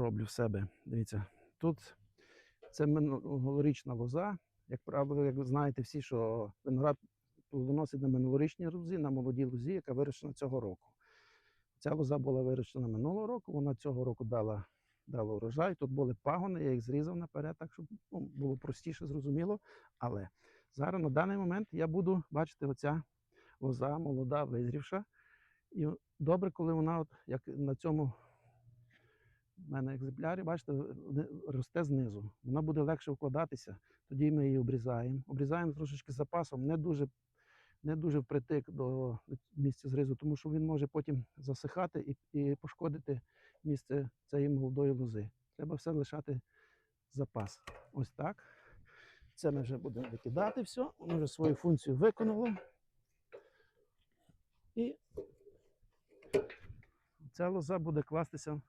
роблю в себе. Дивіться, тут це минулорічна лоза. Як правило, як ви знаєте всі, що виноград плодоносить на минулорічній лозі, на молодій лозі, яка вирощена цього року. Ця лоза була вирощена минулого року, вона цього року дала, дала урожай. Тут були пагони, я їх зрізав наперед, так щоб ну, було простіше, зрозуміло. Але зараз на даний момент я буду бачити, оця лоза молода, визрівша. І добре, коли вона, от, як на цьому в мене екземплярі, бачите, росте знизу. Вона буде легше вкладатися. Тоді ми її обрізаємо. Обрізаємо трошечки запасом, не дуже, не дуже впритик до місця зрізу, тому що він може потім засихати і, і пошкодити місце цієї молодої лози. Треба все лишати запас. Ось так. Це ми вже будемо викидати все. Воно вже свою функцію виконало. І ця лоза буде кластися